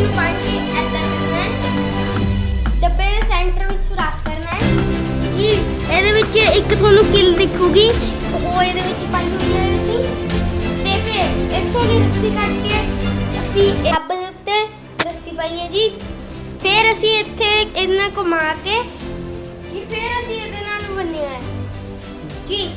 ਨੂੰ ਫੜ ਕੇ ਏਦਾਂ ਕਰਨਾ ਹੈ ਡੱਬੇ ਦੇ ਸੈਂਟਰ ਵਿੱਚ ਸੁਰਾਖ ਕਰਨਾ ਹੈ। ਜੀ, ਇਹਦੇ ਵਿੱਚ ਇੱਕ ਤੁਹਾਨੂੰ ਕਿਲ ਦਿਖੂਗੀ। ਉਹ ਇਹਦੇ ਵਿੱਚ ਪਾਈ ਹੋਈ ਹੈ ਅਸੀਂ ਤੇ ਫਿਰ ਇੱਥੋਂ ਦੀ ਰੱਸੀ ਕੱਢ ਕੇ ਅਸੀਂ ਇਹ ਦੇ ਉੱਤੇ ਰੱਸੀ ਪਾਈ ਹੈ ਜੀ। ਫਿਰ ਅਸੀਂ ਇੱਥੇ ਇਹਨਾਂ ਨਾਲ ਘੁਮਾ ਕੇ ਫਿਰ ਅਸੀਂ ਇਹਦੇ ਨਾਲ ਬੰਨਿਆ ਹੈ। ਜੀ